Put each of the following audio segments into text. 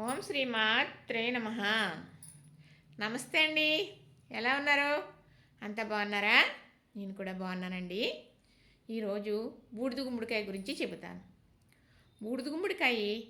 ఓం శ్రీ మాత్రే నమ. నమస్తే అండి. ఎలా ఉన్నారు? అంతా బాగున్నారా? నేను కూడా బాగున్నానండి. ఈరోజు బూడిద గుమ్మడికాయ గురించి చెబుతాను. బూడిద గుమ్మడికాయ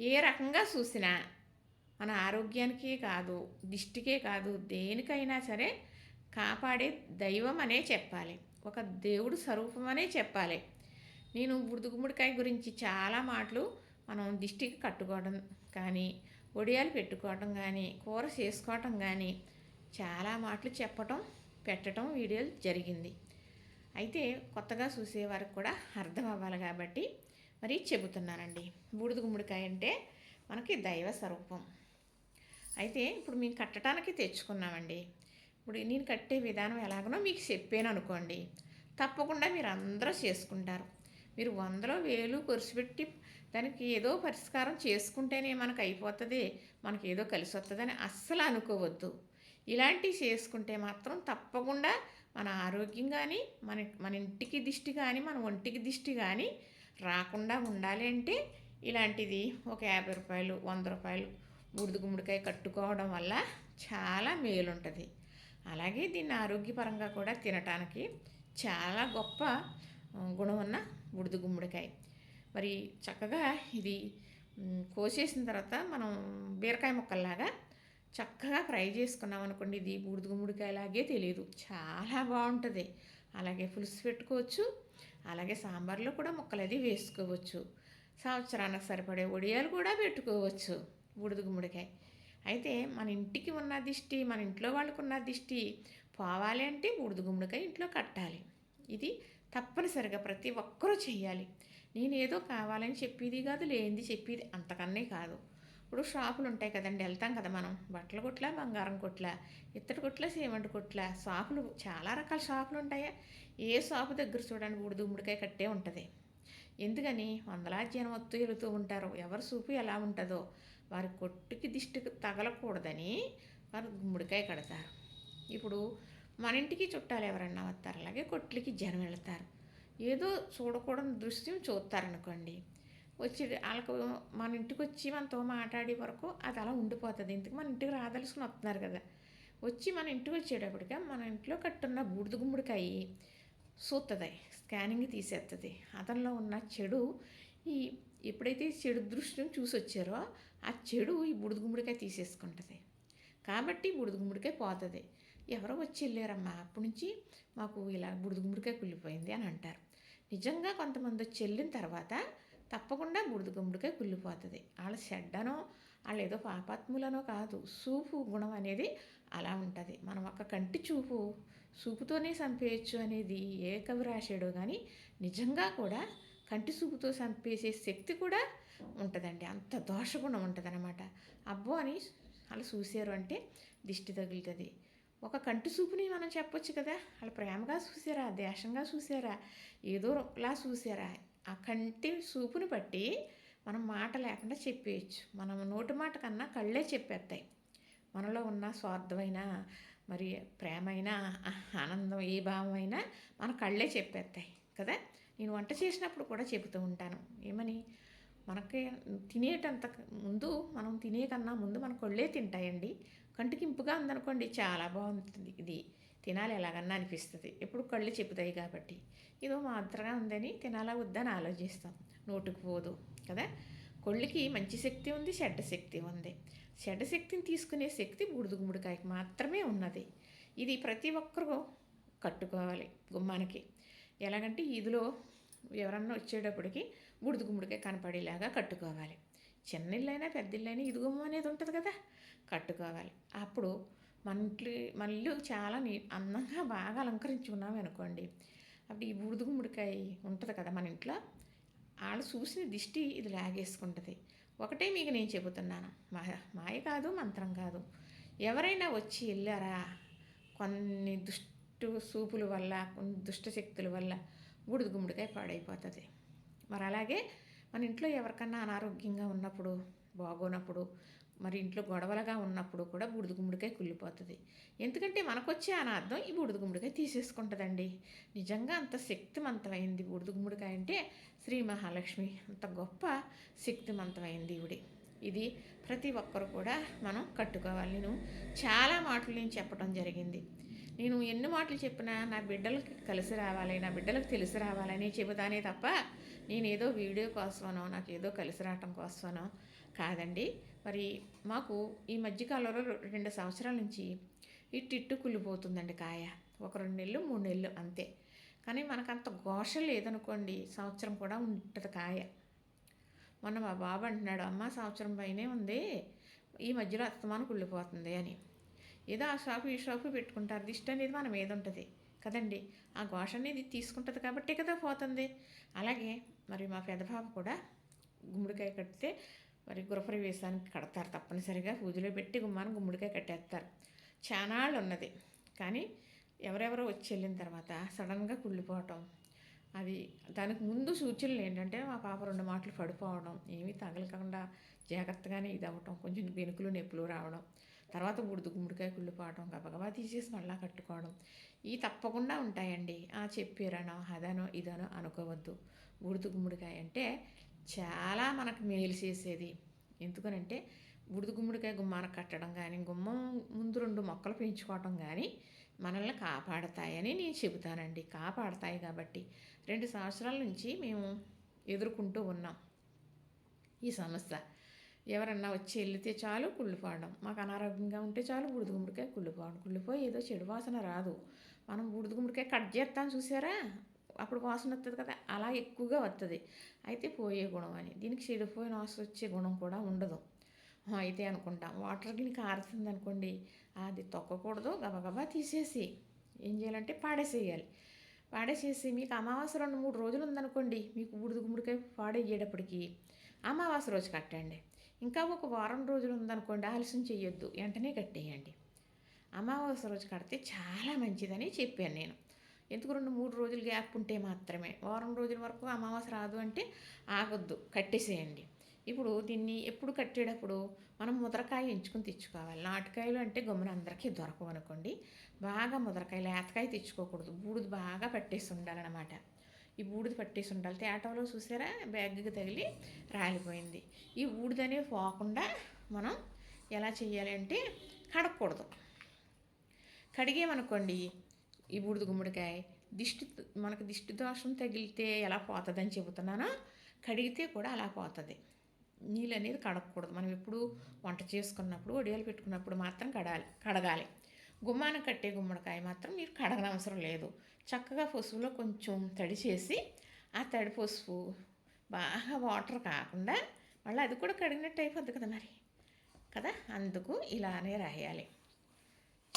ఏ రకంగా చూసినా మన ఆరోగ్యానికే కాదు దిష్టికే కాదు దేనికైనా సరే కాపాడే దైవం అనే చెప్పాలి. ఒక దేవుడు స్వరూపం అనే చెప్పాలి. నేను బుడిద గుమ్మడికాయ గురించి చాలా మాటలు మనం దిష్టికి కట్టుకోవడం కానీ ఒడియాలు పెట్టుకోవడం కానీ కూర చేసుకోవటం కానీ చాలా మాటలు చెప్పటం పెట్టడం వీడియోలు జరిగింది. అయితే కొత్తగా చూసేవారికి కూడా అర్థం అవ్వాలి కాబట్టి మరి చెబుతున్నానండి. బూడిద గుమ్మడికాయ అంటే మనకి దైవ స్వరూపం. అయితే ఇప్పుడు మేము కట్టడానికి తెచ్చుకున్నామండి. ఇప్పుడు నేను కట్టే విధానం ఎలాగనో మీకు చెప్పాను అనుకోండి. తప్పకుండా మీరు అందరూ చేసుకుంటారు. మీరు వందలో వేలు పెట్టి దానికి ఏదో పరిష్కారం చేసుకుంటేనే మనకు అయిపోతుంది మనకి ఏదో కలిసి వస్తుందని అస్సలు అనుకోవద్దు. ఇలాంటివి చేసుకుంటే మాత్రం తప్పకుండా మన ఆరోగ్యం కానీ మన మన ఇంటికి దిష్టి కానీ మన ఒంటికి దిష్టి కానీ రాకుండా ఉండాలి అంటే ఇలాంటిది ఒక యాభై రూపాయలు వంద రూపాయలు బూడిద గుమ్మడికాయ కట్టుకోవడం వల్ల చాలా మేలుంటుంది. అలాగే దీన్ని ఆరోగ్యపరంగా కూడా తినటానికి చాలా గొప్ప గుణం ఉన్న బుడిద గుమ్మడికాయ. మరి చక్కగా ఇది కోసేసిన తర్వాత మనం బీరకాయ ముక్కల్లాగా చక్కగా ఫ్రై చేసుకున్నాం అనుకోండి ఇది బూడిద గుమ్మడికాయలాగే తెలియదు. చాలా బాగుంటుంది. అలాగే పులుసు పెట్టుకోవచ్చు. అలాగే సాంబార్లో కూడా ముక్కలు అది వేసుకోవచ్చు. సంవత్సరానికి సరిపడే వడియాలు కూడా పెట్టుకోవచ్చు బూడిద గుమ్మడికాయ. అయితే మన ఇంటికి ఉన్న దిష్టి మన ఇంట్లో వాళ్ళకు ఉన్న దిష్టి పోవాలి అంటే బూడిద గుమ్మడికాయ ఇంట్లో కట్టాలి. ఇది తప్పనిసరిగా ప్రతి ఒక్కరూ చేయాలి నేనేదో కావాలని చెప్పేది కాదు లేనిది చెప్పేది అంతకన్నే కాదు. ఇప్పుడు షాపులు ఉంటాయి కదండి వెళ్తాం కదా మనం. బట్టల కొట్ల బంగారం కొట్ల ఇత్తడి కొట్ల సిమెంట్ కొట్ల షాపులు చాలా రకాల షాపులు ఉంటాయా. ఏ షాపు దగ్గర చూడండి బూడిద గుమ్మడికాయ కట్టే ఉంటుంది. ఎందుకని? వందలాది జనం వత్తు వెళుతూ ఉంటారు. ఎవరి చూపు ఎలా ఉంటుందో వారి కొట్టుకి దిష్టికి తగలకూడదని వారు గుమ్మడికాయ కడతారు. ఇప్పుడు మన ఇంటికి చుట్టాలు ఎవరన్నా వస్తారు అలాగే కొట్లకి జనం వెళతారు. ఏదో చూడకూడని దృశ్యం చూస్తారనుకోండి. వచ్చి వాళ్ళకు మన ఇంటికి వచ్చి మనతో మాట్లాడే వరకు అది అలా ఉండిపోతుంది. ఇంతకు మన ఇంటికి రాదలుసుకుని వస్తున్నారు కదా. వచ్చి మన ఇంటికి వచ్చేటప్పటికే మన ఇంట్లో కట్టున్న బూడిద గుమ్మడికాయ చూస్తుంది స్కానింగ్ తీసేస్తుంది అతనిలో ఉన్న చెడు ఈ ఎప్పుడైతే చెడు దృష్టిని చూసి వచ్చారో ఆ చెడు ఈ బుడిద గుమ్మడికాయ తీసేసుకుంటుంది. కాబట్టి బుడిద గుమ్మడికాయ పోతుంది. ఎవరో వచ్చి వెళ్ళారమ్మా అప్పటి నుంచి మాకు ఇలా బుడిద గుమ్మడికాయ కుళ్ళిపోయింది అని అంటారు. నిజంగా కొంతమంది వచ్చి వెళ్ళిన తర్వాత తప్పకుండా బుడిద గుమ్మడికాయ కుళ్ళిపోతుంది. వాళ్ళ చెడ్డనో వాళ్ళు ఏదో పాపాత్ములనో కాదు. సూపు గుణం అనేది అలా ఉంటుంది. మనం ఒక కంటి చూపు చూపుతోనే చంపేయచ్చు అనేది ఏ కవి రాశాడో కానీ నిజంగా కూడా కంటి చూపుతో చంపేసే శక్తి కూడా ఉంటుందండి. అంత దోషగుణం ఉంటుంది అనమాట అబ్బో అని వాళ్ళు చూశారు అంటే దిష్టి తగులుతుంది. ఒక కంటి చూపుని మనం చెప్పొచ్చు కదా. వాళ్ళు ప్రేమగా చూసారా? దేశంగా చూసారా? ఏదోలా చూసారా? ఆ కంటి చూపుని బట్టి మనం మాట లేకుండా చెప్పేయచ్చు. మనం నోటి మాట కన్నా కళ్ళే చెప్పేస్తాయి. మనలో ఉన్న స్వార్థమైన మరి ప్రేమైనా ఆనందం ఏ భావమైనా మన కళ్ళే చెప్పేస్తాయి కదా. నేను వంట చేసినప్పుడు కూడా చెబుతూ ఉంటాను. ఏమని? మనకి తినేటంత ముందు మనం తినే కన్నా ముందు మన కొళ్ళే తింటాయండి. కంటికి ఇంపుగా ఉందనుకోండి చాలా బాగుంటుంది ఇది. తినాలి ఎలాగన్నా అనిపిస్తుంది. ఎప్పుడు కళ్ళు చెప్పుతాయి కాబట్టి. ఇదో మాత్రగా ఉందని తినాలా వద్దని ఆలోచిస్తాం. నోటుకు పోదు కదా? కొళ్ళకి మంచి శక్తి ఉంది చెడ్డ శక్తి ఉంది. చెడ్డ శక్తిని తీసుకునే శక్తి బూడిద గుమ్మడికాయకి మాత్రమే ఉన్నది. ఇది ప్రతి ఒక్కరు కట్టుకోవాలి గుమ్మానికి. ఎలాగంటే ఇదిలో ఎవరన్నా వచ్చేటప్పటికి గుడిది గుమ్మడికాయ కనపడేలాగా కట్టుకోవాలి. చిన్న ఇల్లైనా పెద్ద ఇల్లైనా ఇదిగుమ్మ అనేది ఉంటుంది కదా కట్టుకోవాలి. అప్పుడు మన ఇంట్లో మన ఇల్లు చాలా నీ అందంగా బాగా అలంకరించుకున్నాం అనుకోండి. అప్పుడు ఈ బూడిద గుమ్మడికాయ ఉంటుంది కదా మన ఇంట్లో వాళ్ళు చూసిన దిష్టి ఇది లాగేసుకుంటుంది. ఒకటే మీకు నేను చెబుతున్నాను. మాయ మాయ కాదు మంత్రం కాదు. ఎవరైనా వచ్చి వెళ్ళారా? కొన్ని దుష్టు సూపుల వల్ల కొన్ని దుష్ట శక్తుల వల్ల బూడిద గుమ్మడికాయ పాడైపోతుంది. మరి అలాగే మన ఇంట్లో ఎవరికన్నా అనారోగ్యంగా ఉన్నప్పుడు బాగోనప్పుడు మరి ఇంట్లో గొడవలుగా ఉన్నప్పుడు కూడా బూడిద గుమ్మడికాయ కుళ్ళిపోతుంది. ఎందుకంటే మనకొచ్చే అనార్థం ఈ బూడిద గుమ్మడికాయ తీసేసుకుంటుందండి. నిజంగా అంత శక్తిమంతమైంది బూడిద గుమ్మడికాయ అంటే శ్రీ మహాలక్ష్మి. అంత గొప్ప శక్తిమంతమైంది ఇవిడి ఇది ప్రతి ఒక్కరు కూడా మనం కట్టుకోవాలి. నేను చాలా మాటలు నేను చెప్పడం జరిగింది. నేను ఎన్ని మాటలు చెప్పినా నా బిడ్డలకి కలిసి రావాలి నా బిడ్డలకు తెలిసి రావాలని చెబుతానే తప్ప నేను ఏదో వీడియో కోసమనో నాకు ఏదో కలిసి రావటం కోసమనో కాదండి. మరి మాకు ఈ మధ్యకాలంలో రెండు సంవత్సరాల నుంచి ఇట్టిట్టు కుళ్ళిపోతుందండి కాయ. ఒక రెండు నెలలు మూడు నెలలు అంతే. కానీ మనకు అంత ఘోష లేదనుకోండి సంవత్సరం కూడా ఉంటుంది కాయ. మొన్న మా బాబు అంటున్నాడు అమ్మ సంవత్సరం పైనే ఉంది. ఈ మధ్యలో అస్తమానం కుళ్ళిపోతుంది అని. ఏదో ఆ షాపు ఈ షాపు పెట్టుకుంటారు. దిష్టి అనేది మన మీద ఉంటుంది. కదండి? ఆ ఘోష అనేది తీసుకుంటుంది కాబట్టి కదా పోతుంది. అలాగే మరి మా పెద్ద కూడా గుమ్మడికాయ కడితే మరి గృహప్రవేశానికి కడతారు తప్పనిసరిగా. పూజలో పెట్టి గుమ్మాన్ని గుమ్మడికాయ కట్టేస్తారు. చానాళ్ళు ఉన్నది. కానీ ఎవరెవరో వచ్చి వెళ్ళిన తర్వాత సడన్గా కుళ్ళిపోవటం అది దానికి ముందు సూచనలు ఏంటంటే మా పాప రెండు మాటలు పడిపోవడం ఏమీ తగలకుండా జాగ్రత్తగానే ఇది అవ్వటం కొంచెం వెనుకలు నొప్పులు రావడం తర్వాత బుడిద గుమ్మడికాయ కుళ్ళిపోవడం గబగబా తీసేసి మళ్ళీ కట్టుకోవడం ఇవి తప్పకుండా ఉంటాయండి. ఆ చెప్పారనో అదనో ఇదనో అనుకోవద్దు. బుడిద గుమ్మడికాయ అంటే చాలా మనకు మేలు చేసేది. ఎందుకనంటే బుడిద గుమ్మడికాయ గుమ్మాన కట్టడం కానీ గుమ్మం ముందు రెండు మొక్కలు పెంచుకోవటం కానీ మనల్ని కాపాడతాయని నేను చెబుతానండి. కాపాడతాయి కాబట్టి రెండు సంవత్సరాల నుంచి మేము ఎదుర్కొంటూ ఉన్నాం ఈ సమస్య ఎవరన్నా వచ్చి వెళితే చాలు కుళ్ళిపోవడం. మాకు అనారోగ్యంగా ఉంటే చాలు బూడిద గుమ్మడికాయ కుళ్ళిపోవడం. కుళ్ళిపోయి ఏదో చెడు వాసన రాదు. మనం బూడిద గుమ్మడికాయ కట్ చేస్తాం చూసారా? అప్పుడు వాసన వస్తుంది కదా? అలా ఎక్కువగా వస్తుంది అయితే పోయే గుణం అని. దీనికి చెడిపోయిన వాసన వచ్చే గుణం కూడా ఉండదు. అయితే అనుకుంటాం. వాటర్ గిని కారుతుంది అనుకోండి అది తొక్కకూడదు. గబగబా తీసేసి ఏం చేయాలంటే పాడేసేయాలి. పాడేసేసి మీకు అమావాస్య రెండు మూడు రోజులు ఉందనుకోండి మీకు బూడిద గుమ్మడికాయ పాడేయేటప్పటికి అమావాస్య రోజు కట్టండి. ఇంకా ఒక వారం రోజులు ఉందనుకోండి ఆలస్యం చేయొద్దు వెంటనే కట్టేయండి. అమావాస్య రోజు కడితే చాలా మంచిదని చెప్పాను నేను. ఎందుకు రెండు మూడు రోజులు గ్యాప్ ఉంటే మాత్రమే. వారం రోజుల వరకు అమావాస్య రాదు అంటే ఆగొద్దు. కట్టేసేయండి. ఇప్పుడు దీన్ని ఎప్పుడు కట్టేటప్పుడు మనం ముదరకాయ ఎంచుకుని తెచ్చుకోవాలి. నాటుకాయలు అంటే గమ్మున అందరికీ దొరకవు అనుకోండి. బాగా ముదరకాయ లేతకాయ తెచ్చుకోకూడదు. బూడిద బాగా పట్టేసి ఉండాలన్నమాట. ఈ బూడిద పట్టేసి ఉండాలి. తేటలో చూసారా? బ్యాగ్కి తగిలి రాలిపోయింది. ఈ బూడిదనే పోకుండా మనం ఎలా చేయాలి అంటే కడగకూడదు. కడిగేమనుకోండి ఈ బూడిద గుమ్మడికాయ దిష్టి మనకు దిష్టి దోషం తగిలితే ఎలా పోతుందని చెబుతున్నానో. కడిగితే కూడా అలా పోతుంది. నీళ్ళు అనేది కడగకూడదు. మనం ఎప్పుడు వంట చేసుకున్నప్పుడు వడియాలు పెట్టుకున్నప్పుడు మాత్రం కడాలి కడగాలి. గుమ్మాన కట్టే గుమ్మడికాయ మాత్రం మీరు కడగనవసరం లేదు. చక్కగా పసుపులో కొంచెం తడి చేసి ఆ తడి పసుపు బాగా వాటర్ కాకుండా మళ్ళీ అది కూడా కడిగినట్టు అయిపోద్ది కదా మరి. కదా? అందుకు ఇలానే రాయాలి.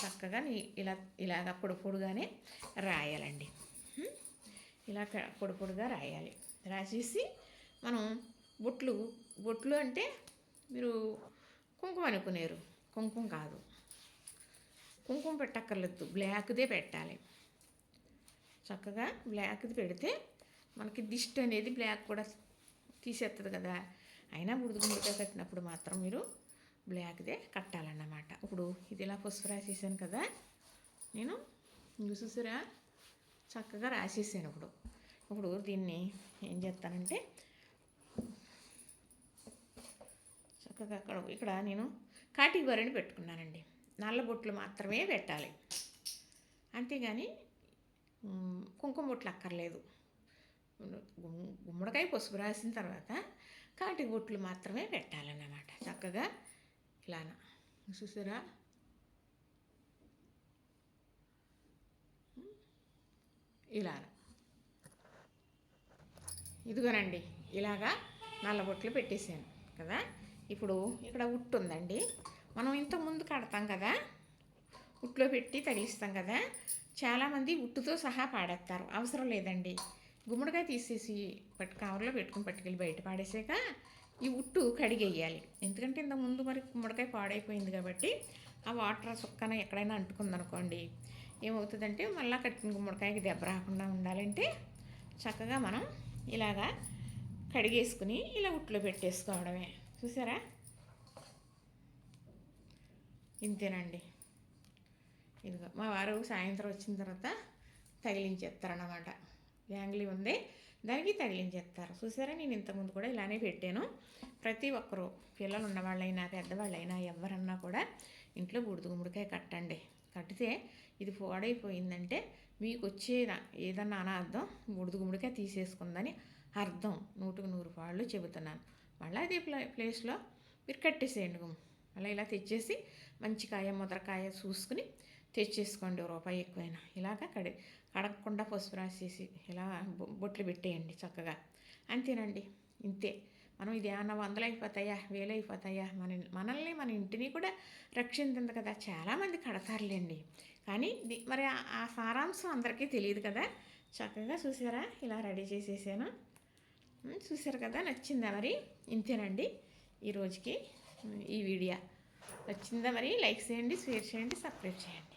చక్కగా ఇలా ఇలాగ పొడి పొడిగానే రాయాలండి. ఇలా పొడి పొడిగా రాయాలి. రాసేసి మనం బొట్లు బొట్లు అంటే మీరు కుంకుమ అనుకునేరు. కుంకుమ కాదు. కుంకుమ పెట్టక్కర్లేదు. బ్లాక్దే పెట్టాలి. చక్కగా బ్లాక్ది పెడితే మనకి దిష్టి అనేది బ్లాక్ కూడా తీసేస్తుంది కదా. అయినా బుడిద గుమ్మడికాయ కట్టినప్పుడు మాత్రం మీరు బ్లాక్దే కట్టాలన్నమాట. ఇప్పుడు ఇది ఇలా పసుపు రాసేసాను కదా. నేను ఇంక చూసారా? చక్కగా రాసేసాను ఇప్పుడు. ఇప్పుడు దీన్ని ఏం చేస్తానంటే చక్కగా అక్కడ ఇక్కడ నేను కాటికి బరిని పెట్టుకున్నానండి. నల్ల బొట్లు మాత్రమే పెట్టాలి. అంతేగాని కుంకుమ బొట్లు అక్కర్లేదు. గుమ్- గుమ్మడికాయ పసుపు రాసిన తర్వాత కాటి బొట్లు మాత్రమే పెట్టాలన్నమాట. చక్కగా ఇలాన. చూసారా? ఇలా ఇదిగోనండి ఇలాగా నల్ల బొట్లు పెట్టేశాను కదా. ఇప్పుడు ఇక్కడ ఉట్టు ఉందండి. మనం ఇంత ముందు కడతాం కదా? ఉట్లో పెట్టి తగిలిస్తాం కదా? చాలామంది ఉట్టుతో సహా పాడేస్తారు. అవసరం లేదండి. గుమ్మడికాయ తీసేసి పట్టు కవర్లో పెట్టుకుని పట్టుకెళ్ళి బయట పాడేసాక ఈ ఉట్టు కడిగేయాలి. ఎందుకంటే ఇంత ముందు మరి గుమ్మడికాయ పాడైపోయింది కాబట్టి ఆ వాటర్ సుక్కన ఎక్కడైనా అంటుకుందనుకోండి ఏమవుతుందంటే మళ్ళీ కట్టిన గుమ్మడికాయకి దెబ్బ రాకుండా ఉండాలంటే చక్కగా మనం ఇలాగా కడిగేసుకుని ఇలా ఉట్లో పెట్టేసుకోవడమే. చూసారా? ఇంతేనండి. ఇదిగో మా వారు సాయంత్రం వచ్చిన తర్వాత తగిలించేస్తారన్నమాట. యాంగ్లీ ఉంది. దానికి తగిలించేస్తారు. చూసారా నేను ఇంతకుముందు కూడా ఇలానే పెట్టాను. ప్రతి ఒక్కరూ పిల్లలు ఉన్నవాళ్ళైనా పెద్దవాళ్ళైనా ఎవరన్నా కూడా ఇంట్లో బూడిద గుమ్మడికాయ కట్టండి. కట్టితే ఇది పోడైపోయిందంటే మీకు వచ్చేదా ఏదన్నా అనార్థం బూడిద గుమ్మడికాయ తీసేసుకుందని అర్థం. నూటికి నూరు పాళ్ళు చెబుతున్నాను. మళ్ళీ అదే ప్లే ప్లేస్లో మీరు కట్టేసేయండి గుమ్మ. అలా ఇలా తెచ్చేసి మంచి కాయ ముద్రకాయ చూసుకుని తెచ్చేసుకోండి. రూపాయి ఎక్కువైనా. ఇలాగ కడి కడగకుండా పసుపు రాసేసి ఇలా బొట్లు పెట్టేయండి చక్కగా. అంతేనండి. ఇంతే. మనం ఇది ఏమన్నా వందలు అయిపోతాయా? వేలు అయిపోతాయా? మన మనల్ని మన ఇంటిని కూడా రక్షించింది కదా? చాలామంది కడతారులేండి. కానీ ఇది మరి ఆ- సారాంశం అందరికీ తెలియదు కదా? చక్కగా చూసారా? ఇలా రెడీ చేసేసాను. చూసారు కదా? నచ్చిందా మరి? ఇంతేనండి. ఈ రోజుకి ఈ వీడియో నచ్చిందా మరి? లైక్ చేయండి షేర్ చేయండి సబ్స్క్రైబ్ చేయండి.